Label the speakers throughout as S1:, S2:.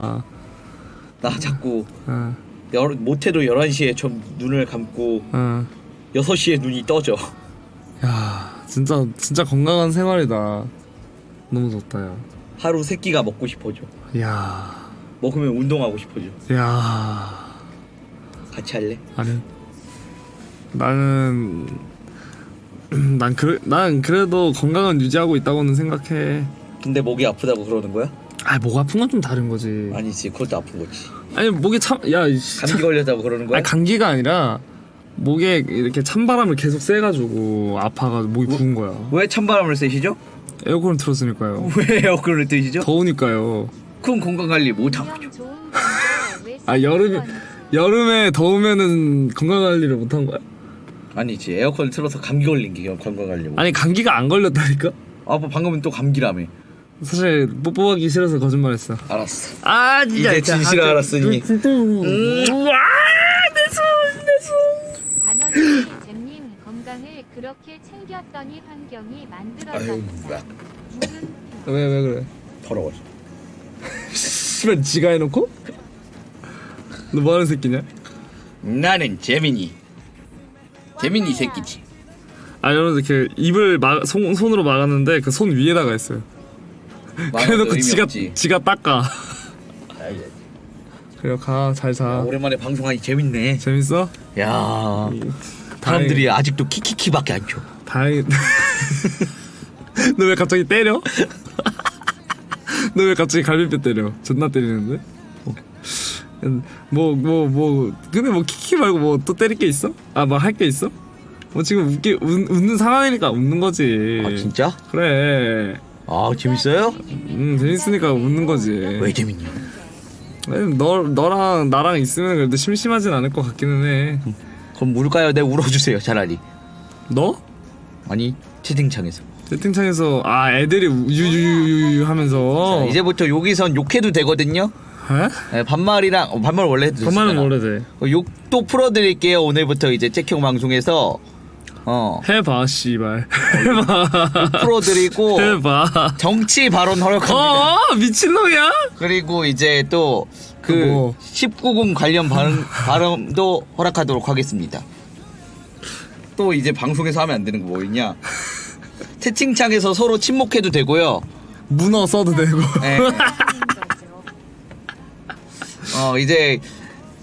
S1: 아,
S2: 나 자꾸
S1: 아,
S2: 여, 못해도 11시에 좀 눈을 감고
S1: 아.
S2: 6시에 눈이 떠져
S1: 야, 진짜 진짜 건강한 생활이다. 너무 좋다, 야.
S2: 하루 세 끼가 먹고 싶어져
S1: 야,
S2: 먹으면 운동하고 싶어져
S1: 야.
S2: 같이 할래?
S1: 아니, 나는 난 그래, 난 그래도 건강은 유지하고 있다고는 생각해.
S2: 근데 목이 아프다고 그러는 거야?
S1: 아, 목 아픈 건 좀 다른 거지.
S2: 아니지 그것도 아픈 거지
S1: 아니, 목이 참, 야, 이 씨,
S2: 감기 걸렸다고 그러는 거야?
S1: 아니 감기가 아니라 목에 이렇게 찬바람을 계속 쐬가지고 아파가 목이 부은 거야.
S2: 왜 찬바람을 쐬시죠?
S1: 에어컨을 틀었으니까요.
S2: 왜 에어컨을 뜨시죠?
S1: 더우니까요.
S2: 그럼 건강관리 못하고
S1: 아 여름 여름에 더우면은 건강 관리를 못한 거야?
S2: 아니지 에어컨을 틀어서 감기 걸린 게 건강관리 못
S1: 아니 감기가 안 걸렸다니까?
S2: 아, 뭐 방금은 또 감기라며
S1: 사실 뽀뽀하기 싫어서 거짓말했어.
S2: 알았어
S1: 아
S2: 이제 진실을 알았으니.
S1: 진짜.
S3: 단원이 잼님 건강을 그렇게 챙겼더니 환경이
S2: 아유
S3: 만들어졌다.
S1: 왜왜 그래?
S2: 더러워
S1: 씨발 지가 해놓고? 너 뭐하는 새끼냐?
S2: 나는 재민이 재민이 새끼지
S1: 아 여러분 이렇게 입을 막 손, 손으로 막았는데 그 손 위에다가 했어요. 그래놓고
S2: 의미
S1: 지가
S2: 없지.
S1: 지가 닦아. 그래 가잘 자.
S2: 오랜만에 방송하니 재밌네
S1: 재밌어?
S2: 야
S1: 이-
S2: 사람들이 아직도 키키키밖에 안 줘.
S1: 다행. 너 왜 갑자기 때려? 너 왜 갑자기 갈비뼈 때려? 존나 때리는데? 뭐뭐 뭐 근데 뭐 키키 말고 뭐 또 때릴 게 있어? 아 뭐 할 게 있어? 뭐 지금 웃기 웃, 웃는 상황이니까 웃는 거지.
S2: 아 진짜?
S1: 그래.
S2: 아 재밌어요?
S1: 음 재밌으니까 웃는 거지.
S2: 왜 재밌냐?
S1: 아니, 너 너랑 나랑 있으면 그래도 심심하진 않을 것 같기는 해.
S2: 그럼 울까요? 내 울어주세요 차라리.
S1: 너?
S2: 아니 채팅창에서.
S1: 채팅창에서 아 애들이 유유유유 하면서
S2: 자, 이제부터 여기선 욕해도 되거든요.
S1: 에?
S2: 네, 반말이랑 어, 반말 원래 해도
S1: 반말은. 원래 돼.
S2: 어, 욕도 풀어드릴게요 오늘부터 이제 잭형 방송에서 어
S1: 해봐 씨발 해봐
S2: 풀어드리고
S1: 해봐
S2: 정치 발언 허락합니다.
S1: 어 미친놈이야?
S2: 그리고 이제
S1: 또그그 뭐.
S2: 19금 관련 발언, 발언도 허락하도록 하겠습니다. 또 이제 방송에서 하면 안 되는 거 뭐 있냐? 채팅창에서 서로 침묵해도 되고요.
S1: 문어 써도 되고
S2: 예.
S3: 거죠.
S2: 어 이제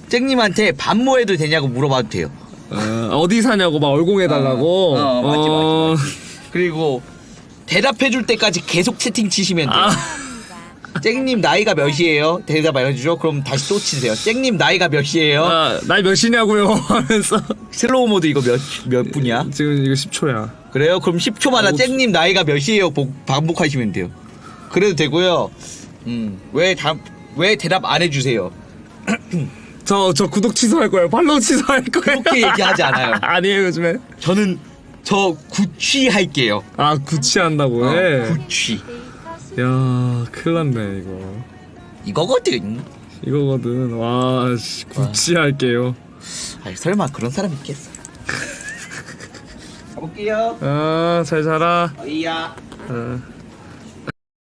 S2: 잭님한테 반모해도 되냐고 물어봐도 돼요.
S1: 어, 어디 사냐고 막 얼공해달라고
S2: 어, 어, 맞지, 맞지. 그리고 대답해줄 때까지 계속 채팅 치시면 돼요.
S1: 아,
S2: 잭님 나이가 몇이에요? 대답 안 해주죠? 그럼 다시 또 치세요. 잭님 나이가 몇이에요?
S1: 아, 나이 몇이냐고요 하면서
S2: 슬로우 모드 이거 몇, 몇 분이야?
S1: 지금 이거 10초야
S2: 그래요? 그럼 10초마다
S1: 아,
S2: 잭님 나이가 몇이에요? 복- 반복하시면 돼요. 그래도 되고요. 음, 왜, 다, 왜 대답 안 해주세요?
S1: 저 저 구독 취소할 거예요 팔로우 취소할 거예요
S2: 그렇게 얘기하지 않아요.
S1: 아니에요 요즘에
S2: 저는 저 구취할게요.
S1: 아 구취한다고
S2: 어,
S1: 해?
S2: 구취.
S1: 야 큰일 났네 이거
S2: 이거거든.
S1: 이거거든 와 씨, 구취할게요
S2: 아이, 설마 그런 사람 있겠어. 가볼게요.
S1: 아 잘 자라
S2: 어이야.
S1: 어.